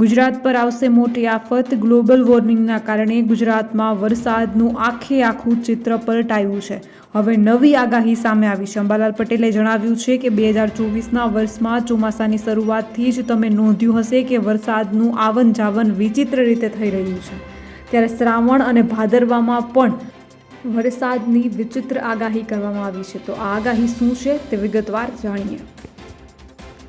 ગુજરાત પર આવશે મોટી આફત. ગ્લોબલ વોર્મિંગના કારણે ગુજરાતમાં વરસાદનું આખે આખું ચિત્ર પલટાયું છે. હવે નવી આગાહી સામે આવી છે. અંબાલાલ પટેલે જણાવ્યું છે કે બે હજાર ચોવીસના વર્ષમાં ચોમાસાની શરૂઆતથી જ તમે નોંધ્યું હશે કે વરસાદનું આવન જાવન વિચિત્ર રીતે થઈ રહ્યું છે. ત્યારે શ્રાવણ અને ભાદરવામાં પણ વરસાદની વિચિત્ર આગાહી કરવામાં આવી છે. તો આ આગાહી શું છે તે વિગતવાર જાણીએ.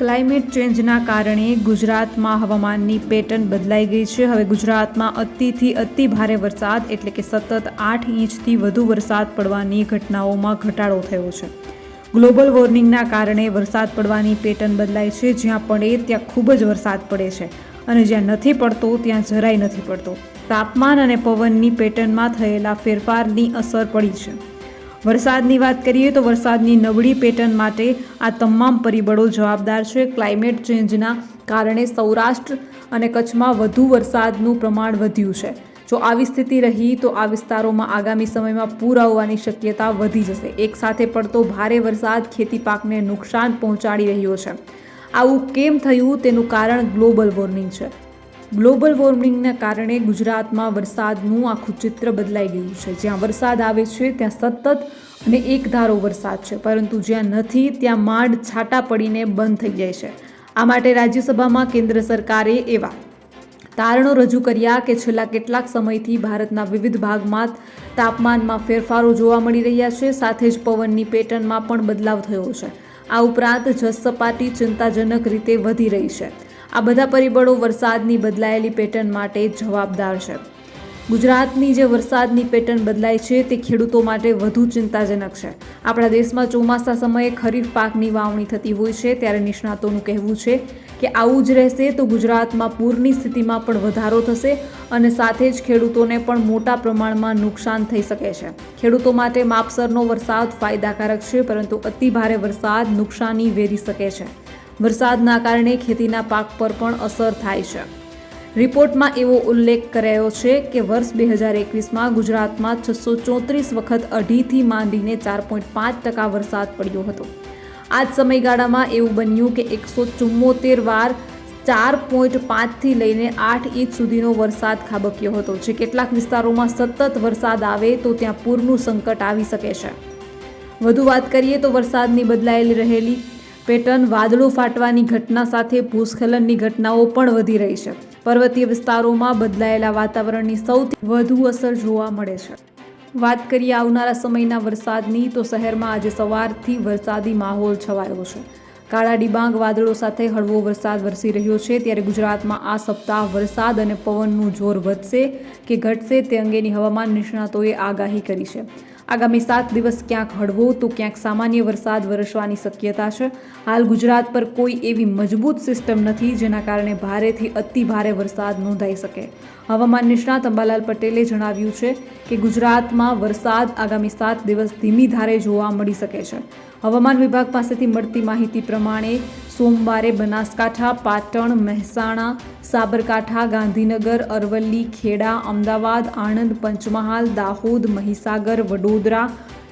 ક્લાઇમેટ ચેન્જના કારણે ગુજરાતમાં હવામાનની પેટર્ન બદલાઈ ગઈ છે. હવે ગુજરાતમાં અતિથી અતિ ભારે વરસાદ, એટલે કે સતત આઠ ઇંચથી વધુ વરસાદ પડવાની ઘટનાઓમાં ઘટાડો થયો છે. ગ્લોબલ વોર્મિંગના કારણે વરસાદ પડવાની પેટર્ન બદલાય છે. જ્યાં પડે ત્યાં ખૂબ જ વરસાદ પડે છે અને જ્યાં નથી પડતો, ત્યાં જરાય નથી પડતો. તાપમાન અને પવનની પેટર્નમાં થયેલા ફેરફારની અસર પડી છે. વરસાદની વાત કરીએ તો વરસાદની નબળી પેટર્ન માટે આ તમામ પરિબળો જવાબદાર છે. ક્લાઇમેટ ચેન્જના કારણે સૌરાષ્ટ્ર અને કચ્છમાં વધુ વરસાદનું પ્રમાણ વધ્યું છે. જો આવી સ્થિતિ રહી તો આ વિસ્તારોમાં આગામી સમયમાં પૂર આવવાની શક્યતા વધી જશે. એક સાથે પડતો ભારે વરસાદ ખેતી પાકને નુકસાન પહોંચાડી રહ્યો છે. આવું કેમ થયું? તેનું કારણ ગ્લોબલ વોર્મિંગ છે. ગ્લોબલ વોર્મિંગના કારણે ગુજરાતમાં વરસાદનું આખું ચિત્ર બદલાઈ ગયું છે. જ્યાં વરસાદ આવે છે, ત્યાં સતત અને એકધારો વરસાદ છે. પરંતુ જ્યાં નથી, ત્યાં માંડ છાંટા પડીને બંધ થઈ જાય છે. આ માટે રાજ્યસભામાં કેન્દ્ર સરકારે એવા તારણો રજૂ કર્યા કે છેલ્લા કેટલાક સમયથી ભારતના વિવિધ ભાગમાં તાપમાનમાં ફેરફારો જોવા મળી રહ્યા છે. સાથે જ પવનની પેટર્નમાં પણ બદલાવ થયો છે. આ ઉપરાંત જસપાટી ચિંતાજનક રીતે વધી રહી છે. આ બધા પરિબળો વરસાદની બદલાયેલી પેટર્ન માટે જવાબદાર છે. ગુજરાતની જે વરસાદની પેટર્ન બદલાય છે તે ખેડૂતો માટે વધુ ચિંતાજનક છે. આપણા દેશમાં ચોમાસા સમયે ખરીફ પાકની વાવણી થતી હોય છે ત્યારે નિષ્ણાતોનું કહેવું છે કે આવું જ રહેશે તો ગુજરાતમાં પૂરની સ્થિતિમાં પણ વધારો થશે અને સાથે જ ખેડૂતોને પણ મોટા પ્રમાણમાં નુકસાન થઈ શકે છે. ખેડૂતો માટે માપસરનો વરસાદ ફાયદાકારક છે પરંતુ અતિ ભારે વરસાદ નુકસાની વેરી શકે છે. વરસાદના કારણે ખેતીના પાક પર પણ અસર થાય છે. રિપોર્ટમાં એવો ઉલ્લેખ કરાયો છે કે વર્ષ બે હજાર એકવીસમાં ગુજરાતમાં છસો ચોત્રીસ વખત અઢીથી માંડીને ચાર પોઈન્ટ પાંચ ટકા વરસાદ પડ્યો હતો. આ જ સમયગાળામાં એવું બન્યું કે એકસો ચુમ્મોતેર વાર ચાર પોઈન્ટ પાંચથી લઈને આઠ ઇંચ સુધીનો વરસાદ ખાબક્યો હતો. જે કેટલાક વિસ્તારોમાં સતત વરસાદ આવે તો ત્યાં પૂરનું સંકટ આવી શકે છે. વધુ વાત કરીએ તો વરસાદની બદલાયેલી રહેલી પેટર્ન વાદળો ફાટવાની ઘટના સાથે ભૂસ્ખલનની ઘટનાઓ પણ વધી રહી છે. પર્વતીય વિસ્તારોમાં બદલાયેલા વાતાવરણની સૌથી વધુ અસર જોવા મળે છે. વાત કરીએ આવનારા સમયના વરસાદની, તો શહેરમાં આજે સવારથી વરસાદી માહોલ છવાયો છે. કાળા ડિબાંગ વાદળો સાથે હળવો વરસાદ વરસી રહ્યો છે. ત્યારે ગુજરાતમાં આ સપ્તાહ વરસાદ અને પવનનું જોર વધશે કે ઘટશે તે અંગેની હવામાન નિષ્ણાતોએ આગાહી કરી છે. આગામી સાત દિવસ ક્યાંક હળવો તો ક્યાંક સામાન્ય વરસાદ વરસવાની શક્યતા છે. હાલ ગુજરાત પર કોઈ એવી મજબૂત સિસ્ટમ નથી જેના કારણે ભારેથી અતિ ભારે વરસાદ નોંધાઈ શકે. હવામાન નિષ્ણાત અંબાલાલ પટેલે જણાવ્યું છે કે ગુજરાતમાં વરસાદ આગામી સાત દિવસ ધીમી ધારે જોવા મળી શકે છે. હવામાન વિભાગ પાસેથી મળતી માહિતી પ્રમાણે સોમવારે બનાસકાંઠા, પાટણ, મહેસાણા, સાબરકાંઠા, ગાંધીનગર, અરવલ્લી, ખેડા, અમદાવાદ, આણંદ, પંચમહાલ, દાહોદ, મહીસાગર, વડોદરા,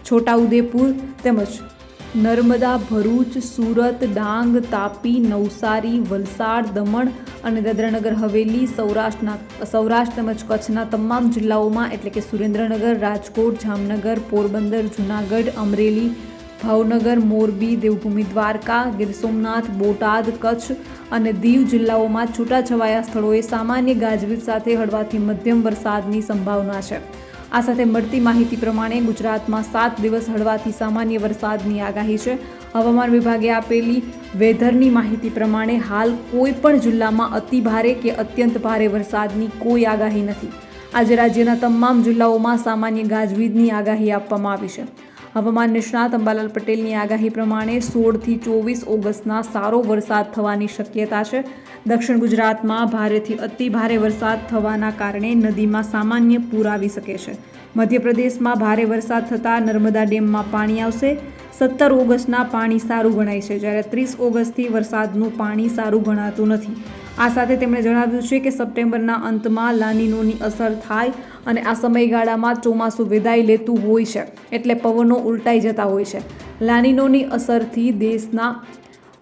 છોટાઉદેપુર તેમજ નર્મદા, ભરૂચ, સુરત, ડાંગ, તાપી, નવસારી, વલસાડ, દમણ અને દાદરાનગર, હવેલી, સૌરાષ્ટ્રના સૌરાષ્ટ્ર તેમજ કચ્છના તમામ જિલ્લાઓમાં એટલે કે સુરેન્દ્રનગર, રાજકોટ, જામનગર, પોરબંદર, જૂનાગઢ, અમરેલી ભાવનગર, મોરબી, દેવભૂમિ, દ્વારકા, ગીર સોમનાથ, બોટાદ, કચ્છ અને દીવ જિલ્લાઓમાં છૂટાછવાયા સ્થળોએ સામાન્ય ગાજવીજ સાથે હળવાથી મધ્યમ વરસાદની સંભાવના છે. આ સાથે મળતી માહિતી પ્રમાણે ગુજરાતમાં સાત દિવસ હળવાથી સામાન્ય વરસાદની આગાહી છે. હવામાન વિભાગે આપેલી વેધરની માહિતી પ્રમાણે હાલ કોઈ પણ જિલ્લામાં અતિ ભારે કે અત્યંત ભારે વરસાદની કોઈ આગાહી નથી. આજે રાજ્યના તમામ જિલ્લાઓમાં સામાન્ય ગાજવીજની આગાહી આપવામાં આવી છે. હવામાન નિષ્ણાત અંબાલાલ પટેલની આગાહી પ્રમાણે સોળથી ચોવીસ ઓગસ્ટના સારો વરસાદ થવાની શક્યતા છે. દક્ષિણ ગુજરાતમાં ભારેથી અતિ ભારે વરસાદ થવાના કારણે નદીમાં સામાન્ય પૂર આવી શકે છે. મધ્યપ્રદેશમાં ભારે વરસાદ થતાં નર્મદા ડેમમાં પાણી આવશે. સત્તર ઓગસ્ટના પાણી સારું ગણાય છે, જ્યારે ત્રીસ ઓગસ્ટથી વરસાદનું પાણી સારું ગણાતું નથી. આ સાથે તેમણે જણાવ્યું છે કે સપ્ટેમ્બરના અંતમાં લાનીનોની અસર થાય અને આ સમયગાળામાં ચોમાસું વિદાય લેતું હોય છે. એટલે પવનો ઉલટાઈ જતા હોય છે. લાનીનોની અસરથી દેશના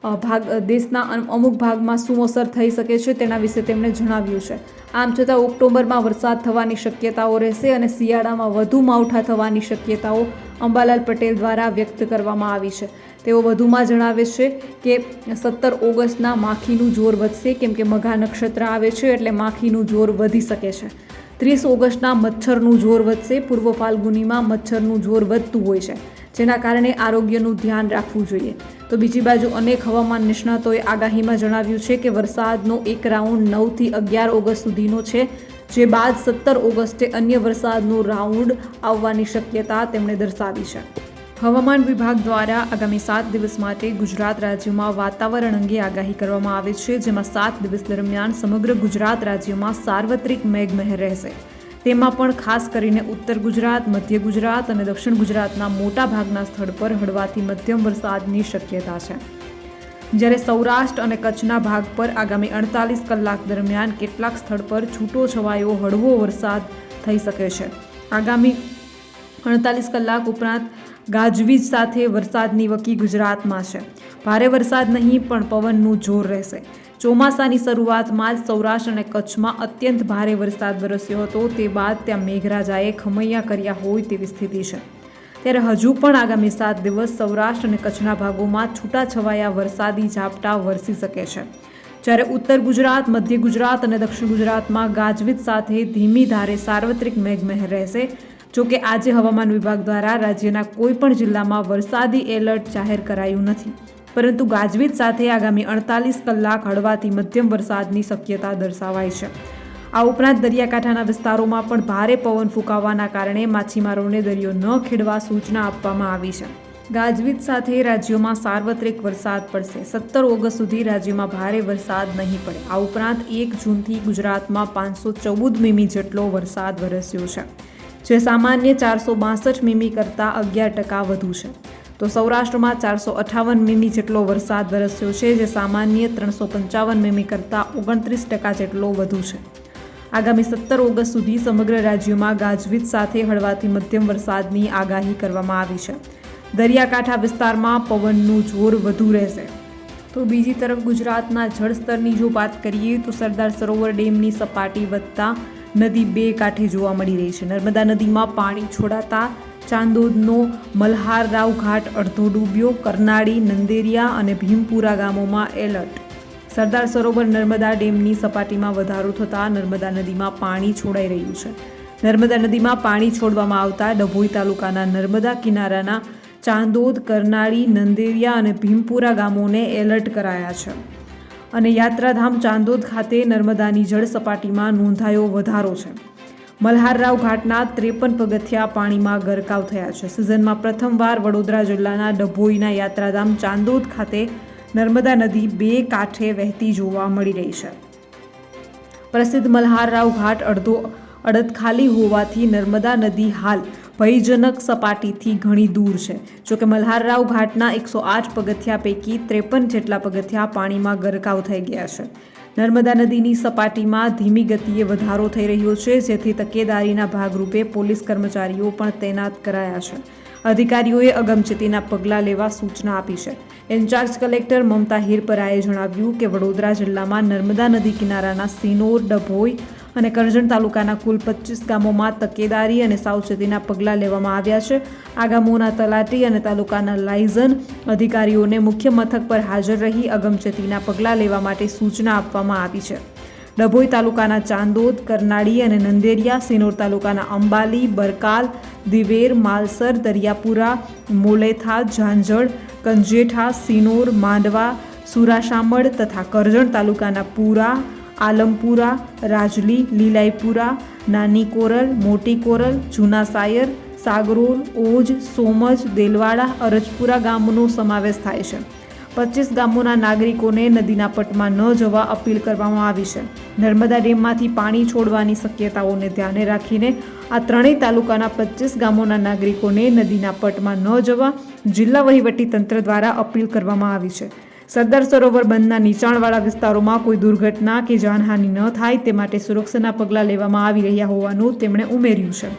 ભાગ, દેશના અમ- અમુક ભાગમાં શું અસર થઈ શકે છે તેના વિશે તેમણે જણાવ્યું છે. આમ છતાં ઓક્ટોબરમાં વરસાદ થવાની શક્યતાઓ રહેશે અને શિયાળામાં વધુ માવઠા થવાની શક્યતાઓ અંબાલાલ પટેલ દ્વારા વ્યક્ત કરવામાં આવી છે. તેઓ વધુમાં જણાવે છે કે સત્તર ઓગસ્ટના માખીનું જોર વધશે કેમ કે મઘા નક્ષત્ર આવે છે એટલે માખીનું જોર વધી શકે છે. ત્રીસ ઓગસ્ટના મચ્છરનું જોર વધશે. પૂર્વ ફાલ્ગુનીમાં મચ્છરનું જોર વધતું હોય છે, જેના કારણે આરોગ્યનું ધ્યાન રાખવું જોઈએ. તો બીજી બાજુ અનેક હવામાન નિષ્ણાતોએ આગાહીમાં જણાવ્યું છે કે વરસાદનો એક રાઉન્ડ નવથી અગિયાર ઓગસ્ટ સુધીનો છે, જે બાદ સત્તર ઓગસ્ટે અન્ય વરસાદનો રાઉન્ડ આવવાની શક્યતા તેમણે દર્શાવી છે. હવામાન વિભાગ દ્વારા આગામી સાત દિવસ માટે ગુજરાત રાજ્યમાં વાતાવરણ અંગે આગાહી કરવામાં આવે છે, જેમાં સાત દિવસ દરમિયાન સમગ્ર ગુજરાત રાજ્યમાં સાર્વત્રિક મેઘમહેર રહેશે. તેમાં પણ ખાસ કરીને ઉત્તર ગુજરાત, મધ્ય ગુજરાત અને દક્ષિણ ગુજરાતના મોટા ભાગના સ્થળ પર હળવાથી મધ્યમ વરસાદની શક્યતા છે. જ્યારે સૌરાષ્ટ્ર અને કચ્છના ભાગ પર આગામી અડતાલીસ કલાક દરમિયાન કેટલાક સ્થળ પર છૂટો છવાયો, હળવો વરસાદ થઈ શકે છે. આગામી અડતાલીસ કલાક ઉપરાંત ગાજવીજ સાથે વરસાદની વકી ગુજરાતમાં છે. ભારે વરસાદ નહીં, પણ પવનનું જોર રહેશે. ચોમાસાની શરૂઆતમાં જ સૌરાષ્ટ્ર અને કચ્છમાં અત્યંત ભારે વરસાદ વરસ્યો હતો. તે બાદ ત્યાં મેઘરાજાએ ખમૈયા કર્યા હોય તેવી સ્થિતિ છે. ત્યારે હજુ પણ આગામી સાત દિવસ સૌરાષ્ટ્ર અને કચ્છના ભાગોમાં છૂટાછવાયા વરસાદી ઝાપટા વરસી શકે છે. જ્યારે ઉત્તર ગુજરાત, મધ્ય ગુજરાત અને દક્ષિણ ગુજરાતમાં ગાજવીજ સાથે ધીમી ધારે સાર્વત્રિક મેઘમહેર રહેશે. જો કે આજે હવામાન વિભાગ દ્વારા રાજ્યના કોઈપણ જિલ્લામાં વરસાદી એલર્ટ જાહેર કરાયું નથી. પરંતુ ગાજવીજ સાથે આગામી અડતાલીસ કલાક હળવાથી મધ્યમ વરસાદની શક્યતા દર્શાવાય છે. આ ઉપરાંત દરિયાકાંઠાના વિસ્તારોમાં પણ ભારે પવન ફૂંકાવાના કારણે માછીમારોને દરિયો ન ખેડવા સૂચના આપવામાં આવી છે. ગાજવીજ સાથે રાજ્યોમાં સાર્વત્રિક વરસાદ પડશે. સત્તર ઓગસ્ટ સુધી રાજ્યમાં ભારે વરસાદ નહીં પડે. આ ઉપરાંત એક જૂનથી ગુજરાતમાં પાંચસો ચૌદ મીમી જેટલો વરસાદ વરસ્યો છે. જે સામાન્ય ચારસો બાસઠ મીમી કરતાં અગિયાર ટકા વધુ છે. તો સૌરાષ્ટ્રમાં ચારસો અઠાવન મીમી જેટલો વરસાદ વરસ્યો છે, જે સામાન્ય ત્રણસો પંચાવન મીમી કરતાં ઓગણત્રીસ ટકા જેટલો વધુ છે. આગામી સત્તર ઓગસ્ટ સુધી સમગ્ર રાજ્યમાં ગાજવીજ સાથે હળવાથી મધ્યમ વરસાદની આગાહી કરવામાં આવી છે. દરિયાકાંઠા વિસ્તારમાં પવનનું જોર વધુ રહેશે. તો બીજી તરફ ગુજરાતના જળસ્તરની જો વાત કરીએ તો સરદાર સરોવર ડેમની સપાટી વધતા નદી બે કાંઠે જોવા મળી રહી છે. નર્મદા નદીમાં પાણી છોડાતા ચાંદોદનો મલ્હાર રાવ ઘાટ અડધો ડૂબ્યો. કરનાળી, નંદેરિયા અને ભીમપુરા ગામોમાં એલર્ટ. સરદાર સરોવર નર્મદા ડેમની સપાટીમાં વધારો થતાં નર્મદા નદીમાં પાણી છોડાઈ રહ્યું છે. નર્મદા નદીમાં પાણી છોડવામાં આવતા ડભોઈ તાલુકાના નર્મદા કિનારાના ચાંદોદ, કરનાળી, નંદેરિયા અને ભીમપુરા ગામોને એલર્ટ કરાયા છે. અને યાત્રાધામ ચાંદોદ ખાતે નર્મદાની જળ સપાટીમાં નોંધાયો વધારો છે. મલ્હારરાવ ઘાટના ત્રેપન પગથિયા પાણીમાં ગરકાવ થયા છે. સિઝનમાં પ્રથમવાર વડોદરા જિલ્લાના ડભોઈના યાત્રાધામ ચાંદોદ ખાતે નર્મદા નદી બે કાંઠે વહેતી જોવા મળી રહી છે. પ્રસિદ્ધ મલ્હારરાવ ઘાટ અડધો અડદ ખાલી હોવાથી નર્મદા નદી હાલ ભયજનક સપાટીથી ઘણી દૂર છે. જોકે મલ્હારરાવ ઘાટના એકસો આઠ પગથિયા પૈકી ત્રેપન જેટલા પગથિયા પાણીમાં ગરકાવ થઈ ગયા છે. નર્મદા નદીની સપાટીમાં ધીમી ગતિએ વધારો થઈ રહ્યો છે, જેથી તકેદારીના ભાગરૂપે પોલીસ કર્મચારીઓ પણ તૈનાત કરાયા છે. અધિકારીઓએ અગમચેતીના પગલાં લેવા સૂચના આપી છે. ઇન્ચાર્જ કલેક્ટર મમતા હિરપરાએ જણાવ્યું કે વડોદરા જિલ્લામાં નર્મદા નદી કિનારાના સિનોર, ડભોઈ અને કરજણ તાલુકાના કુલ પચીસ ગામોમાં તકેદારી અને સાવચેતીના પગલાં લેવામાં આવ્યા છે. આ ગામોના તલાટી અને તાલુકાના લાયઝન અધિકારીઓને મુખ્ય મથક પર હાજર રહી અગમચેતીના પગલાં લેવા માટે સૂચના આપવામાં આવી છે. ડભોઈ તાલુકાના ચાંદોદ, કરનાળી અને નંદેરિયા, સિનોર તાલુકાના અંબાલી, બરકાલ, દિવેર, માલસર, દરિયાપુરા, મોલેથા ઝાંઝળ કંજેઠા, સિનોર, માંડવા, સુરાશામળ તથા કરજણ તાલુકાના પુરા આલમપુરા, રાજલી, લીલાઈપુરા, નાની કોરલ, મોટી કોરલ, જૂના સાયર, સાગરોલ, ઓજ, સોમજ, દેલવાડા, અરજપુરા ગામનો સમાવેશ થાય છે. પચીસ ગામોના નાગરિકોને નદીના પટમાં ન જવા અપીલ કરવામાં આવી છે. નર્મદા ડેમમાંથી પાણી છોડવાની શક્યતાઓને ધ્યાને રાખીને આ ત્રણેય તાલુકાના પચીસ ગામોના નાગરિકોને નદીના પટમાં ન જવા જિલ્લા વહીવટી તંત્ર દ્વારા અપીલ કરવામાં આવી છે. સરદાર સરોવર બંધના નીચાણવાળા વિસ્તારોમાં કોઈ દુર્ઘટના કે જાનહાનિ ન થાય તે માટે સુરક્ષાના પગલાં લેવામાં આવી રહ્યા હોવાનું તેમણે ઉમેર્યું છે.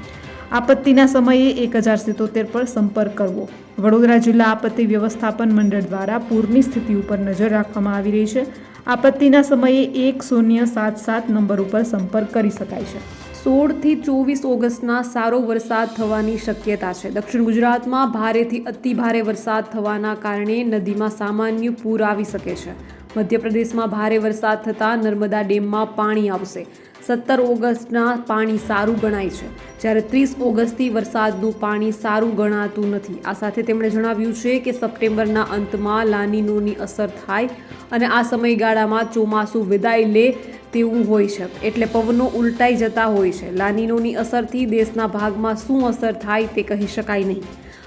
આપત્તિના સમયે એક હજાર સિત્તોતેર પર સંપર્ક કરવો. વડોદરા જિલ્લા આપત્તિ વ્યવસ્થાપન મંડળ દ્વારા પૂરની સ્થિતિ ઉપર નજર રાખવામાં આવી રહી છે. આપત્તિના સમયે એક શૂન્ય સાત સાત નંબર ઉપર સંપર્ક કરી શકાય છે. સોળથી ચોવીસ ઓગસ્ટના સારો વરસાદ થવાની શક્યતા છે. દક્ષિણ ગુજરાતમાં ભારેથી અતિ ભારે વરસાદ થવાના કારણે નદીમાં સામાન્ય પૂર આવી શકે છે. મધ્યપ્રદેશમાં ભારે વરસાદ થતાં નર્મદા ડેમમાં પાણી આવશે. સત્તર ઓગસ્ટના પાણી સારું ગણાય છે. જ્યારે ત્રીસ ઓગસ્ટથી વરસાદનું પાણી સારું ગણાતું નથી. આ સાથે તેમણે જણાવ્યું છે કે સપ્ટેમ્બરના અંતમાં લાનીનોની અસર થાય અને આ સમયગાળામાં ચોમાસું વિદાય લે તેવું હોય છે. એટલે પવનો ઉલટાઈ જતા હોય છે. લાનીનોની અસરથી દેશના ભાગમાં શું અસર થાય તે કહી શકાય નહીં.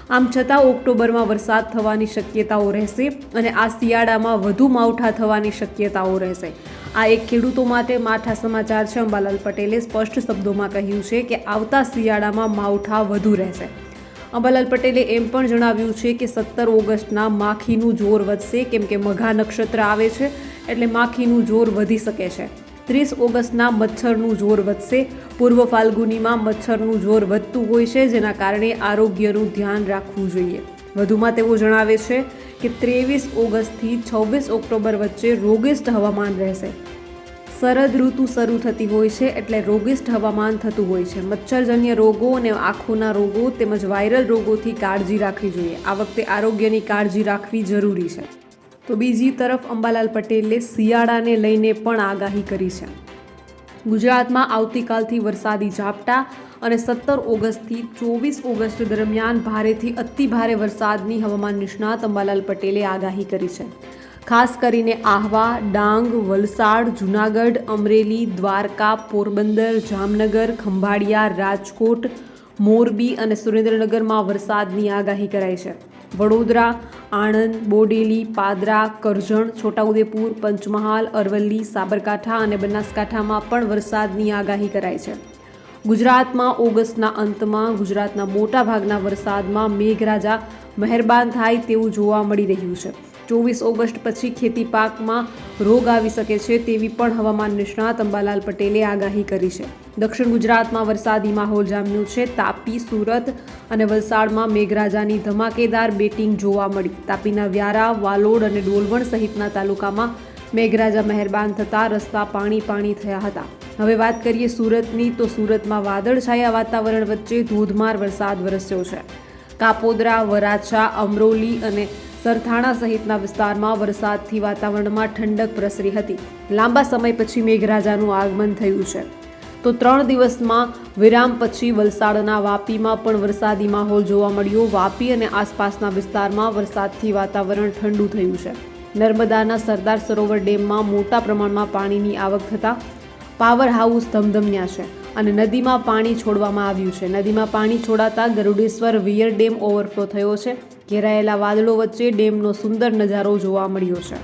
આમ છતાં ઓક્ટોબરમાં વરસાદ થવાની શક્યતાઓ રહેશે અને આ શિયાળામાં વધુ માવઠા થવાની શક્યતાઓ રહેશે. આ એક ખેડૂતો માટે માઠા સમાચાર છે. અંબાલાલ પટેલે સ્પષ્ટ શબ્દોમાં કહ્યું છે કે આવતા શિયાળામાં માવઠા વધુ રહેશે. અંબાલાલ પટેલે એમ પણ જણાવ્યું છે કે સત્તર ઓગસ્ટના માખીનું જોર વધશે કેમ કે મઘા નક્ષત્ર આવે છે એટલે માખીનું જોર વધી શકે છે. ત્રીસ ઓગસ્ટના મચ્છરનું જોર વધશે. પૂર્વ ફાલ્ગુનીમાં મચ્છરનું જોર વધતું હોય છે, જેના કારણે આરોગ્યનું ધ્યાન રાખવું જોઈએ. વધુમાં તેઓ જણાવે છે કે ત્રેવીસ ઓગસ્ટથી છવ્વીસ ઓક્ટોબર વચ્ચે રોગિષ્ટ હવામાન રહેશે. શરદ ઋતુ શરૂ થતી હોય છે એટલે રોગિષ્ટ હવામાન થતું હોય છે. મચ્છરજન્ય રોગો અને આંખોના રોગો તેમજ વાયરલ રોગોથી કાળજી રાખવી જોઈએ. આ વખતે આરોગ્યની કાળજી રાખવી જરૂરી છે. તો બીજી તરફ અંબાલાલ પટેલે શિયાળાને લઈને પણ આગાહી કરી છે. ગુજરાતમાં આવતીકાલથી વરસાદી ઝાપટા અને સત્તર ઓગસ્ટથી ચોવીસ ઓગસ્ટ દરમિયાન ભારેથી અતિ ભારે વરસાદની હવામાન નિષ્ણાત અંબાલાલ પટેલે આગાહી કરી છે. ખાસ કરીને આહવા, ડાંગ, વલસાડ, જૂનાગઢ, અમરેલી, દ્વારકા, પોરબંદર, જામનગર, ખંભાળિયા, રાજકોટ, મોરબી અને સુરેન્દ્રનગરમાં વરસાદની આગાહી કરાઈ છે. વડોદરા, આણંદ, બોડેલી, પાદરા, કરજણ, છોટાઉદેપુર, પંચમહાલ, અરવલ્લી, સાબરકાંઠા અને બનાસકાંઠામાં પણ વરસાદની આગાહી કરાઈ છે. ગુજરાતમાં ઓગસ્ટના અંતમાં ગુજરાતના મોટા ભાગના વરસાદમાં મેઘરાજા મહેરબાન થાય તેવું જોવા મળી રહ્યું છે. ચોવીસ ઓગસ્ટ પછી ખેતી પાકમાં રોગ આવી શકે છે તેવી પણ હવામાન નિષ્ણાત અંબાલાલ પટેલે આગાહી કરી છે. દક્ષિણ ગુજરાતમાં વરસાદી માહોલ જામ્યું છે. તાપી, સુરત અને વલસાડમાં મેઘરાજાની ધમાકેદાર બેટિંગ જોવા મળી. તાપીના વ્યારા, વાલોડ અને ડોલવણ સહિતના તાલુકામાં મેઘરાજા મહેરબાન થતાં રસ્તા પાણી પાણી થયા હતા. હવે વાત કરીએ સુરતની, તો સુરતમાં વાદળછાયા વાતાવરણ વચ્ચે ધોધમાર વરસાદ વરસ્યો છે. કાપોદરા, વરાછા, અમરોલી અને સરથાણા સહિતના વિસ્તારમાં વરસાદથી વાતાવરણમાં ઠંડક પ્રસરી હતી. લાંબા સમય પછી મેઘરાજાનું આગમન થયું છે. તો ત્રણ દિવસમાં વિરામ પછી વલસાડના વાપીમાં પણ વરસાદી માહોલ જોવા મળ્યો. વાપી અને આસપાસના વિસ્તારમાં વરસાદથી વાતાવરણ ઠંડુ થયું છે. નર્મદાના સરદાર સરોવર ડેમમાં મોટા પ્રમાણમાં પાણીની આવક થતાં પાવર હાઉસ ધમધમ્યા છે અને નદીમાં પાણી છોડવામાં આવ્યું છે. નદીમાં પાણી છોડાતા ગરુડેશ્વર વિયર ડેમ ઓવરફ્લો થયો છે. ઘેરાયેલા વાદળો વચ્ચે ડેમનો સુંદર નજારો જોવા મળ્યો છે.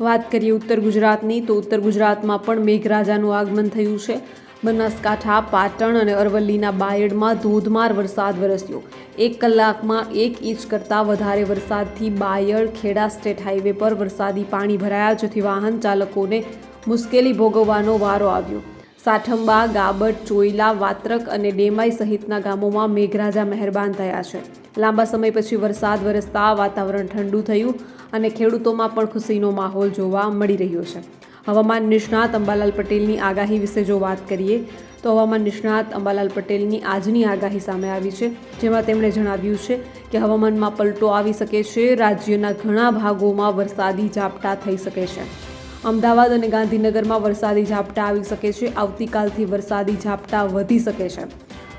વાત કરીએ ઉત્તર ગુજરાતની, તો ઉત્તર ગુજરાતમાં પણ મેઘરાજાનું આગમન થયું છે. બનાસકાંઠા, પાટણ અને અરવલ્લીના બાયડમાં ધોધમાર વરસાદ વરસ્યો. એક કલાકમાં એક ઇંચ કરતાં વધારે વરસાદથી બાયડ ખેડા સ્ટેટ હાઈવે પર વરસાદી પાણી ભરાયા, જેથી વાહન ચાલકોને મુશ્કેલી ભોગવવાનો વારો આવ્યો. સાઠંબા, ગાબટ, ચોઈલા, વાત્રક અને ડેમાઈ સહિતના ગામોમાં મેઘરાજા મહેરબાન થયા છે. લાંબા સમય પછી વરસાદ, વરસતા વાતાવરણ ઠંડુ થયું અને ખેડૂતોમાં પણ ખુશીનો માહોલ જોવા મળી રહ્યો છે. હવામાન નિષ્ણાત અંબાલાલ પટેલની આગાહી વિશે જો વાત કરીએ, તો હવામાન નિષ્ણાત અંબાલાલ પટેલની આજની આગાહી સામે આવી છે, જેમાં તેમણે જણાવ્યું છે કે હવામાનમાં પલટો આવી શકે છે, રાજ્યના ઘણા ભાગોમાં વરસાદી ઝાપટા થઈ શકે છે. અમદાવાદ અને ગાંધીનગરમાં વરસાદી ઝાપટા આવી શકે છે. આવતીકાલથી વરસાદી ઝાપટા વધી શકે છે.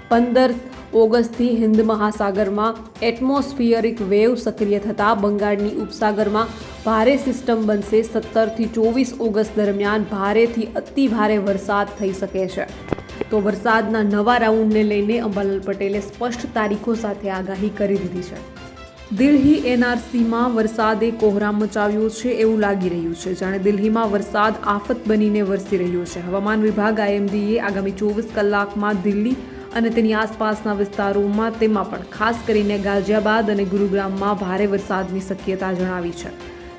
પંદર ઓગસ્ટથી હિન્દ મહાસાગરમાં એટમોસ્ફિયરિક વેવ સક્રિય થતાં બંગાળની ઉપસાગરમાં ભારે સિસ્ટમ બનશે. સત્તરથી ચોવીસ ઓગસ્ટ દરમિયાન ભારેથી અતિ ભારે વરસાદ થઈ શકે છે. તો વરસાદના નવા રાઉન્ડને લઈને અંબાલાલ પટેલે સ્પષ્ટ તારીખો સાથે આગાહી કરી દીધી છે. દિલ્હી એનઆરસીમાં વરસાદે કોહરામ મચાવ્યો છે એવું લાગી રહ્યું છે. જાણે દિલ્હીમાં વરસાદ આફત બનીને વરસી રહ્યો છે. હવામાન વિભાગ આઈએમડીએ આગામી ચોવીસ કલાકમાં દિલ્હી અને તેની આસપાસના વિસ્તારોમાં તેમાં પણ ખાસ કરીને ગાઝિયાબાદ અને ગુરુગ્રામમાં ભારે વરસાદની શક્યતા જણાવી છે.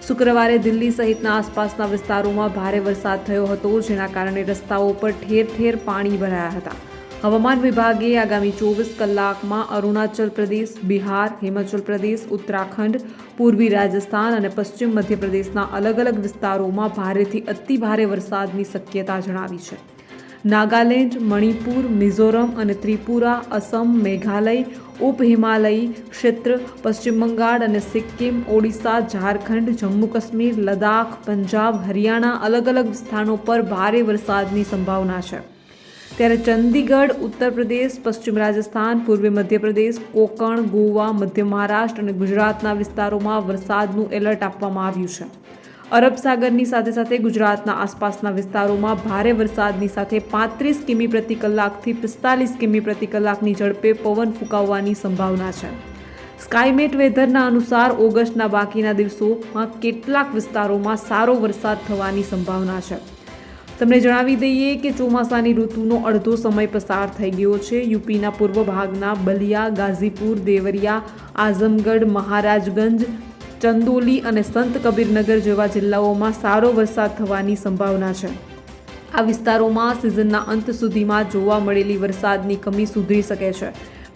શુક્રવારે દિલ્હી સહિતના આસપાસના વિસ્તારોમાં ભારે વરસાદ થયો હતો, જેના કારણે રસ્તાઓ પર ઠેર ઠેર પાણી ભરાયા હતા. હવામાન વિભાગે આગામી ચોવીસ કલાકમાં અરુણાચલ પ્રદેશ, બિહાર, હિમાચલ પ્રદેશ, ઉત્તરાખંડ, પૂર્વી રાજસ્થાન અને પશ્ચિમ મધ્યપ્રદેશના અલગ અલગ વિસ્તારોમાં ભારેથી અતિ ભારે વરસાદની શક્યતા જણાવી છે. નાગાલેન્ડ, મણિપુર, મિઝોરમ અને ત્રિપુરા, અસમ, મેઘાલય ઉપહિમાલયી ક્ષેત્ર, પશ્ચિમ બંગાળ અને સિક્કિમ, ઓડિશા, ઝારખંડ, જમ્મુ કાશ્મીર, લદ્દાખ, પંજાબ, હરિયાણા અલગ અલગ સ્થાનો પર ભારે વરસાદની સંભાવના છે. ત્યારે ચંદીગઢ, ઉત્તર પ્રદેશ, પશ્ચિમ રાજસ્થાન, પૂર્વી મધ્યપ્રદેશ, કોકણ, ગોવા, મધ્ય મહારાષ્ટ્ર અને ગુજરાતના વિસ્તારોમાં વરસાદનું એલર્ટ આપવામાં આવ્યું છે. અરબ સાગરની સાથે સાથે ગુજરાતના આસપાસના વિસ્તારોમાં ભારે વરસાદની સાથે પાંત્રીસ કિમી પ્રતિ કલાકથી પિસ્તાલીસ કિમી પ્રતિ કલાકની ઝડપે પવન ફૂંકાવવાની સંભાવના છે. સ્કાયમેટ વેધરના અનુસાર ઓગસ્ટના બાકીના દિવસોમાં કેટલાક વિસ્તારોમાં સારો વરસાદ થવાની સંભાવના છે. તમને જણાવી દઈએ કે ચોમાસાની ઋતુનો અડધો સમય પસાર થઈ ગયો છે. યુપીના પૂર્વ ભાગના બલિયા, ગાઝીપુર, દેવરિયા, આઝમગઢ, મહારાજગંજ, ચંદોલી અને સંત કબીરનગર જેવા જિલ્લાઓમાં સારો વરસાદ થવાની સંભાવના છે. આ વિસ્તારોમાં સિઝનના અંત સુધીમાં જોવા મળેલી વરસાદની કમી સુધરી શકે છે.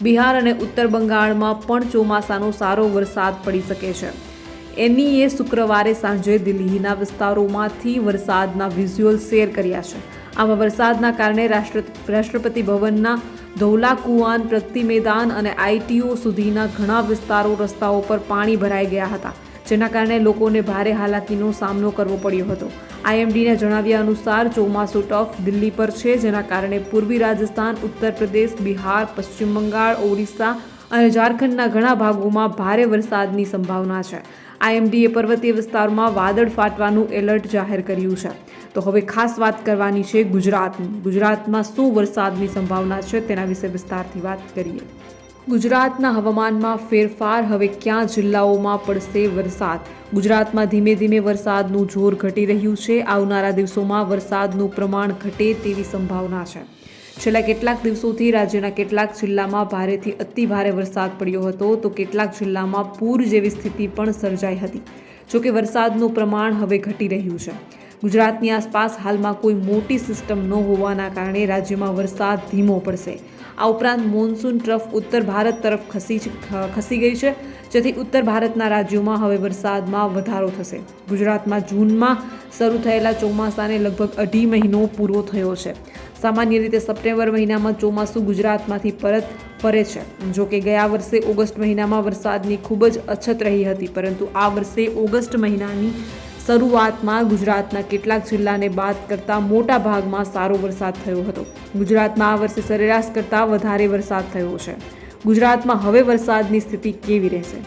બિહાર અને ઉત્તર બંગાળમાં પણ ચોમાસાનો સારો વરસાદ પડી શકે છે. એનીએ શુક્રવારે સાંજે દિલ્હીના વિસ્તારોમાંથી વરસાદના વિઝ્યુઅલ શેર કર્યા છે. આમાં વરસાદના કારણે રાષ્ટ્ર, રાષ્ટ્રપતિ ભવનના ધૌલા કુવાન પ્રગતિ મેદાન અને આઈટીઓ સુધીના ઘણા વિસ્તારો રસ્તાઓ પર પાણી ભરાઈ ગયા હતા, જેના કારણે લોકોને ભારે હાલાકીનો સામનો કરવો પડ્યો હતો. આઈએમડીના જણાવ્યા અનુસાર ચોમાસું ટફ દિલ્હી પર છે, જેના કારણે પૂર્વી રાજસ્થાન, ઉત્તર પ્રદેશ, બિહાર, પશ્ચિમ બંગાળ, ઓડિશા અને ઝારખંડના ઘણા ભાગોમાં ભારે વરસાદની સંભાવના છે. આઈએમડીએ પર્વતીય વિસ્તારમાં વાદળ ફાટવાનું એલર્ટ જાહેર કર્યું છે. તો હવે ખાસ વાત કરવાની છે ગુજરાતની. ગુજરાતમાં શું વરસાદની સંભાવના છે તેના વિશે વિસ્તારથી વાત કરીએ. ગુજરાતના હવામાનમાં ફેરફાર હવે ક્યાં જિલ્લાઓમાં પડશે વરસાદ? ગુજરાતમાં ધીમે ધીમે વરસાદનું જોર ઘટી રહ્યું છે. આવનારા દિવસોમાં વરસાદનું પ્રમાણ ઘટે તેવી સંભાવના છે. છેલ્લા કેટલાક દિવસોથી રાજ્યના કેટલાક જિલ્લામાં ભારેથી અતિ ભારે વરસાદ પડ્યો હતો, તો કેટલાક જિલ્લામાં પૂર જેવી સ્થિતિ પણ સર્જાઈ હતી. જોકે વરસાદનું પ્રમાણ હવે ઘટી રહ્યું છે. ગુજરાતની આસપાસ હાલમાં કોઈ મોટી સિસ્ટમ ન હોવાના કારણે રાજ્યમાં વરસાદ ધીમો પડશે. આ ઉપરાંત મોન્સૂન ટ્રફ ઉત્તર ભારત તરફ ખસી ખસી ગઈ છે, જેથી ઉત્તર ભારતના રાજ્યોમાં હવે વરસાદમાં વધારો થશે. ગુજરાતમાં જૂનમાં શરૂ થયેલા ચોમાસાને લગભગ અઢી મહિનો પૂરો થયો છે. સામાન્ય રીતે સપ્ટેમ્બર મહિનામાં ચોમાસું ગુજરાતમાંથી પરત ફરે છે. જો કે ગયા વર્ષે ઓગસ્ટ મહિનામાં વરસાદની ખૂબ જ અછત રહી હતી, પરંતુ આ વર્ષે ઓગસ્ટ મહિનાની શરૂઆતમાં ગુજરાતના કેટલાક જિલ્લાને બાદ કરતાં મોટા ભાગમાં સારો વરસાદ થયો હતો. ગુજરાતમાં આ વર્ષે સરેરાશ કરતાં વધારે વરસાદ થયો છે. ગુજરાતમાં હવે વરસાદની સ્થિતિ કેવી રહેશે?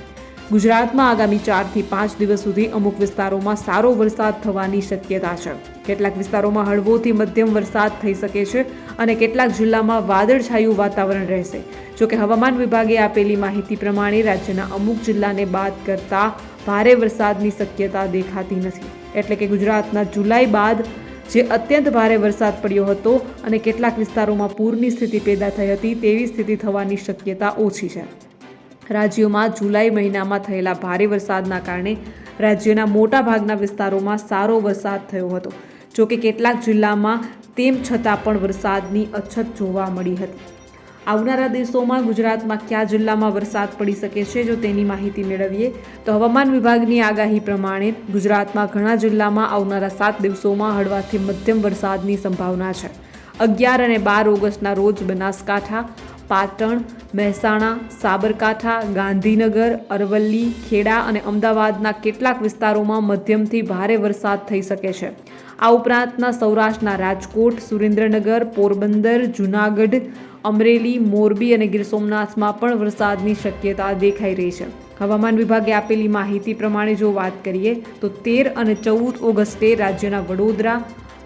ગુજરાતમાં આગામી ચારથી પાંચ દિવસ સુધી અમુક વિસ્તારોમાં સારો વરસાદ થવાની શક્યતા છે. કેટલાક વિસ્તારોમાં હળવોથી મધ્યમ વરસાદ થઈ શકે છે અને કેટલાક જિલ્લામાં વાદળછાયું વાતાવરણ રહેશે. જોકે હવામાન વિભાગે આપેલી માહિતી પ્રમાણે રાજ્યના અમુક જિલ્લાને બાદ કરતા ભારે વરસાદની શક્યતા દેખાતી નથી. એટલે કે ગુજરાતના જુલાઈ બાદ જે અત્યંત ભારે વરસાદ પડ્યો હતો અને કેટલાક વિસ્તારોમાં પૂરની સ્થિતિ પેદા થઈ હતી તેવી સ્થિતિ થવાની શક્યતા ઓછી છે. રાજ્યોમાં જુલાઈ મહિનામાં થયેલા ભારે વરસાદના કારણે રાજ્યના મોટા ભાગના વિસ્તારોમાં સારો વરસાદ થયો હતો. જોકે કેટલાક જિલ્લામાં તેમ છતાં પણ વરસાદની અછત જોવા મળી હતી. આવનારા દિવસોમાં ગુજરાતમાં કયા જિલ્લામાં વરસાદ પડી શકે છે જો તેની માહિતી મેળવીએ, તો હવામાન વિભાગની આગાહી પ્રમાણે ગુજરાતમાં ઘણા જિલ્લામાં આવનારા સાત દિવસોમાં હળવાથી મધ્યમ વરસાદની સંભાવના છે. અગિયાર અને બાર ઓગસ્ટના રોજ બનાસકાંઠા પાટણ, મહેસાણા, સાબરકાંઠા, ગાંધીનગર, અરવલ્લી, ખેડા અને અમદાવાદના કેટલાક વિસ્તારોમાં મધ્યમથી ભારે વરસાદ થઈ શકે છે. આ ઉપરાંતના સૌરાષ્ટ્રના રાજકોટ, સુરેન્દ્રનગર, પોરબંદર, જૂનાગઢ, અમરેલી, મોરબી અને ગીર સોમનાથમાં પણ વરસાદની શક્યતા દેખાઈ રહી છે. હવામાન વિભાગે આપેલી માહિતી પ્રમાણે જો વાત કરીએ તો તેર અને ચૌદ ઓગસ્ટે રાજ્યના વડોદરા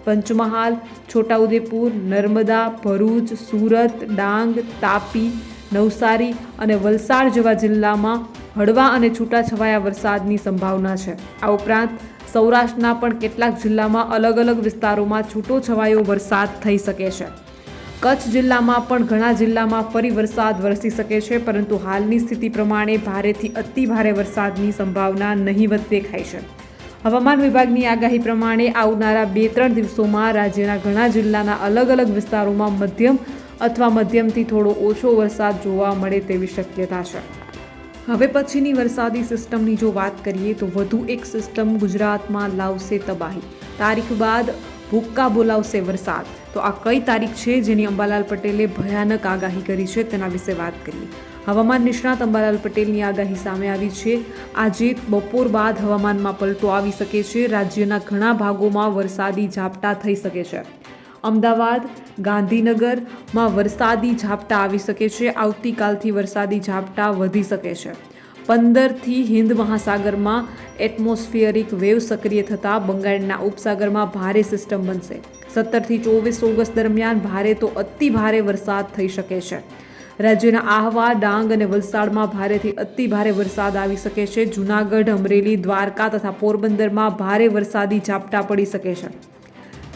પંચમહાલ, છોટાઉદેપુર, નર્મદા, ભરૂચ, સુરત, ડાંગ, તાપી, નવસારી અને વલસાડ જેવા જિલ્લામાં હળવા અને છૂટાછવાયા વરસાદની સંભાવના છે. આ ઉપરાંત સૌરાષ્ટ્રના પણ કેટલાક જિલ્લામાં અલગ અલગ વિસ્તારોમાં છૂટો છવાયો વરસાદ થઈ શકે છે. કચ્છ જિલ્લામાં પણ ઘણા જિલ્લામાં ફરી વરસાદ વરસી શકે છે, પરંતુ હાલની સ્થિતિ પ્રમાણે ભારેથી અતિ ભારે વરસાદની સંભાવના નહીવત દેખાય છે. હવામાન વિભાગની આગાહી પ્રમાણે આવનારા બે ત્રણ દિવસોમાં રાજ્યના ઘણા જિલ્લાના અલગ અલગ વિસ્તારોમાં મધ્યમ અથવા મધ્યમથી થોડો ઓછો વરસાદ જોવા મળે તેવી શક્યતા છે. હવે પછીની વરસાદી સિસ્ટમની જો વાત કરીએ તો વધુ એક સિસ્ટમ ગુજરાતમાં લાવશે તબાહી. તારીખ બાદ ભૂક્કા બોલાવશે વરસાદ. તો આ કઈ તારીખ છે જેની અંબાલાલ પટેલે ભયાનક આગાહી કરી છે તેના વિશે વાત કરીએ. હવામાન નિષ્ણાત અંબાલાલ પટેલની આગાહી સામે આવી છે. આજે બપોર બાદ હવામાનમાં પલટો આવી શકે છે. રાજ્યના ઘણા ભાગોમાં વરસાદી ઝાપટા થઈ શકે છે. અમદાવાદ ગાંધીનગરમાં વરસાદી ઝાપટા આવી શકે છે. આવતીકાલથી વરસાદી ઝાપટા વધી શકે છે. પંદરથી હિન્દ મહાસાગરમાં એટમોસ્ફિયરિક વેવ સક્રિય થતાં બંગાળના ઉપસાગરમાં ભારે સિસ્ટમ બનશે. સત્તરથી ચોવીસ ઓગસ્ટ દરમિયાન ભારે તો અતિ ભારે વરસાદ થઈ શકે છે. રાજ્યના આહવા, ડાંગ અને વલસાડમાં ભારેથી અતિ ભારે વરસાદ આવી શકે છે. જૂનાગઢ, અમરેલી, દ્વારકા તથા પોરબંદરમાં ભારે વરસાદી ઝાપટા પડી શકે છે.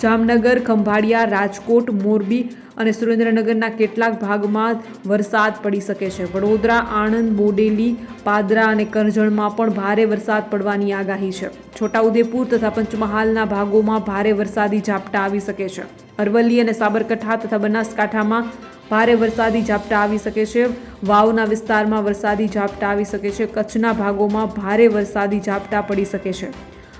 જામનગર, ખંભાળિયા, રાજકોટ, મોરબી અને સુરેન્દ્રનગરના કેટલાક ભાગમાં વરસાદ પડી શકે છે. વડોદરા, આણંદ, બોડેલી, પાદરા અને કરજણમાં પણ ભારે વરસાદ પડવાની આગાહી છે. છોટાઉદેપુર તથા પંચમહાલના ભાગોમાં ભારે વરસાદી ઝાપટા આવી શકે છે. અરવલ્લી અને સાબરકાંઠા તથા બનાસકાંઠામાં ભારે વરસાદી ઝાપટા આવી શકે છે. વાવના વિસ્તારમાં વરસાદી ઝાપટા આવી શકે છે. કચ્છના ભાગોમાં ભારે વરસાદી ઝાપટા પડી શકે છે.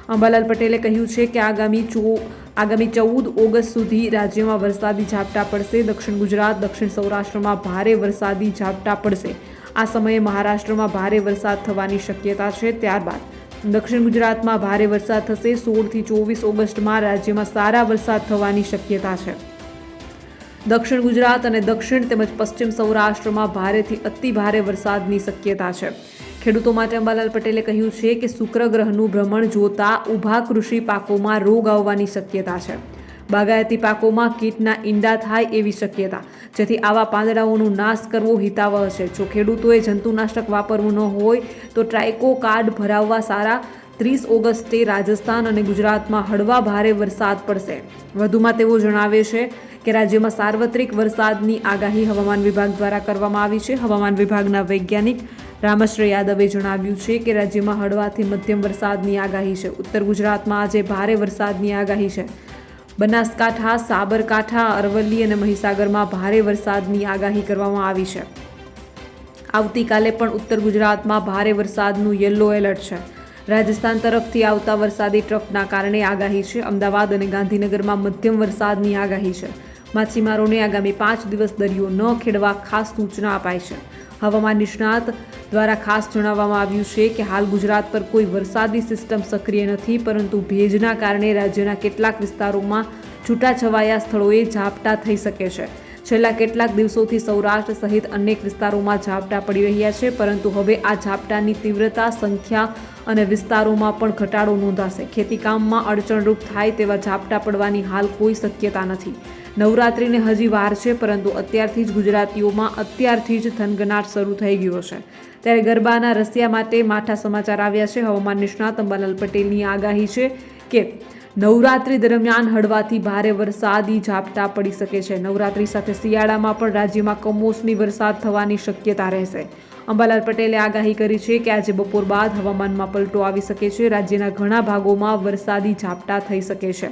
અંબાલાલ પટેલે કહ્યું છે કે આગામી ચો, આગામી ચૌદ ઓગસ્ટ સુધી રાજ્યમાં વરસાદી ઝાપટા પડશે. દક્ષિણ ગુજરાત, દક્ષિણ સૌરાષ્ટ્રમાં ભારે વરસાદી ઝાપટા પડશે. આ સમયે મહારાષ્ટ્રમાં ભારે વરસાદ થવાની શક્યતા છે. ત્યારબાદ દક્ષિણ ગુજરાતમાં ભારે વરસાદ થશે. સોળથી ચોવીસ ઓગસ્ટમાં રાજ્યમાં સારા વરસાદ થવાની શક્યતા છે. દક્ષિણ ગુજરાત અને દક્ષિણ તેમજ પશ્ચિમ સૌરાષ્ટ્રમાં ભારેથી અતિ ભારે વરસાદની શક્યતા છે. ખેડૂતો માટે અંબાલાલ પટેલે કહ્યું છે કે શુક્ર ગ્રહનું ભ્રમણ જોતા ઊભા કૃષિ પાકોમાં રોગ આવવાની શક્યતા છે. બાગાયતી પાકોમાં કીટના ઈંડા થાય એવી શક્યતા, જેથી આવા પાંદડાઓનો નાશ કરવો હિતાવહ છે. જો ખેડૂતોએ જંતુનાશક વાપરવું ન હોય, તો ટ્રાઇકો કાર્ડ ભરાવવા સારા ત્રીસ ઓગસ્ટે રાજસ્થાન અને ગુજરાતમાં હળવા ભારે વરસાદ પડશે. વધુમાં તેઓ જણાવે છે કે રાજ્યમાં સાર્વત્રિક વરસાદની આગાહી હવામાન વિભાગ દ્વારા કરવામાં આવી છે. હવામાન વિભાગના વૈજ્ઞાનિક રામશ્રી યાદવે જણાવ્યું છે કે રાજ્યમાં હળવાથી મધ્યમ વરસાદની આગાહી છે. ઉત્તર ગુજરાતમાં આજે ભારે વરસાદની આગાહી છે. બનાસકાંઠા, સાબરકાંઠા, અરવલ્લી અને મહીસાગરમાં ભારે વરસાદની આગાહી કરવામાં આવી છે. આવતીકાલે પણ ઉત્તર ગુજરાતમાં ભારે વરસાદનું યલો એલર્ટ છે. રાજસ્થાન તરફથી આવતા વરસાદી ટ્રફના કારણે આગાહી છે. અમદાવાદ અને ગાંધીનગરમાં મધ્યમ વરસાદની આગાહી છે. માછીમારોને આગામી પાંચ દિવસ દરિયો ન ખેડવા ખાસ સૂચના અપાઈ છે. હવામાન નિષ્ણાત દ્વારા ખાસ જણાવવામાં આવ્યું છે કે હાલ ગુજરાત પર કોઈ વરસાદી સિસ્ટમ સક્રિય નથી, પરંતુ ભેજના કારણે રાજ્યના કેટલાક વિસ્તારોમાં છૂટાછવાયા સ્થળોએ ઝાપટા થઈ શકે છે. છેલ્લા કેટલાક દિવસોથી સૌરાષ્ટ્ર સહિત અનેક વિસ્તારોમાં ઝાપટા પડી રહ્યા છે, પરંતુ હવે આ ઝાપટાની તીવ્રતા, સંખ્યા અને વિસ્તારોમાં પણ ઘટાડો નોંધાશે. ખેતીકામમાં અડચણરૂપ થાય તેવા ઝાપટા પડવાની હાલ કોઈ શક્યતા નથી. નવરાત્રિને હજી વાર છે, પરંતુ અત્યારથી જ ગુજરાતીઓમાં અત્યારથી જ થનગનાટ શરૂ થઈ ગયો છે. ત્યારે ગરબાના રસિયા માટે માઠા સમાચાર આવ્યા છે. હવામાન નિષ્ણાત અંબાલાલ પટેલની આગાહી છે કે, નવરાત્રી દરમિયાન હળવાથી ભારે વરસાદી ઝાપટા પડી શકે છે. નવરાત્રી સાથે શિયાળામાં પણ રાજ્યમાં કમોસમી વરસાદ થવાની શક્યતા રહેશે. અંબાલાલ પટેલે આગાહી કરી છે કે આજે બપોર બાદ હવામાનમાં પલટો આવી શકે છે. રાજ્યના ઘણા ભાગોમાં વરસાદી ઝાપટા થઈ શકે છે.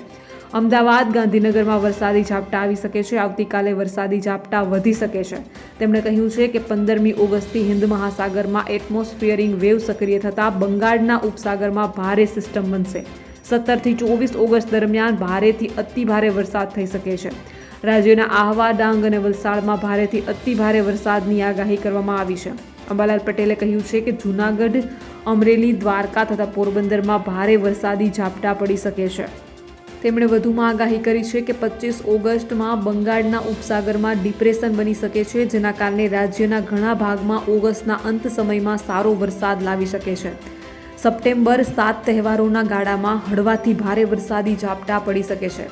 અમદાવાદ, ગાંધીનગરમાં વરસાદી ઝાપટા આવી શકે છે. આવતીકાલે વરસાદી ઝાપટા વધી શકે છે. તેમણે કહ્યું છે કે પંદરમી ઓગસ્ટથી હિન્દ મહાસાગરમાં એટમોસ્ફિયરિંગ વેવ સક્રિય થતાં બંગાળના ઉપસાગરમાં ભારે સિસ્ટમ બનશે. સત્તરથી ચોવીસ ઓગસ્ટ દરમિયાન ભારેથી અતિ ભારે વરસાદ થઈ શકે છે. રાજ્યના આહવા, ડાંગ અને વલસાડમાં ભારેથી અતિ ભારે વરસાદની આગાહી કરવામાં આવી છે. અંબાલાલ પટેલે કહ્યું છે કે જૂનાગઢ, અમરેલી, દ્વારકા તથા પોરબંદરમાં ભારે વરસાદી ઝાપટા પડી શકે છે. તેમણે વધુમાં આગાહી કરી છે કે પચીસ ઓગસ્ટમાં બંગાળના ઉપસાગરમાં ડિપ્રેશન બની શકે છે, જેના કારણે રાજ્યના ઘણા ભાગમાં ઓગસ્ટના અંત સમયમાં સારો વરસાદ લાવી શકે છે. સપ્ટેમ્બર સાત તહેવારોના ગાળામાં હળવાથી ભારે વરસાદી ઝાપટા પડી શકે છે.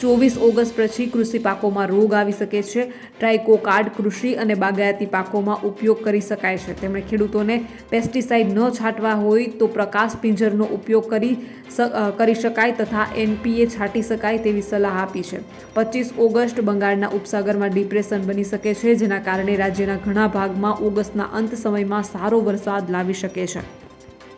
ચોવીસ ઓગસ્ટ પછી કૃષિ પાકોમાં રોગ આવી શકે છે. ટ્રાઇકો કાર્ડ કૃષિ અને બાગાયતી પાકોમાં ઉપયોગ કરી શકાય છે. તેમણે ખેડૂતોને પેસ્ટિસાઇડ ન છાંટવા હોય તો પ્રકાશ પિંજરનો ઉપયોગ કરી કરી શકાય તથા એનપીએ છાંટી શકાય તેવી સલાહ આપી છે. પચીસ ઓગસ્ટ બંગાળના ઉપસાગરમાં ડિપ્રેશન બની શકે છે, જેના કારણે રાજ્યના ઘણા ભાગમાં ઓગસ્ટના અંત સમયમાં સારો વરસાદ લાવી શકે છે.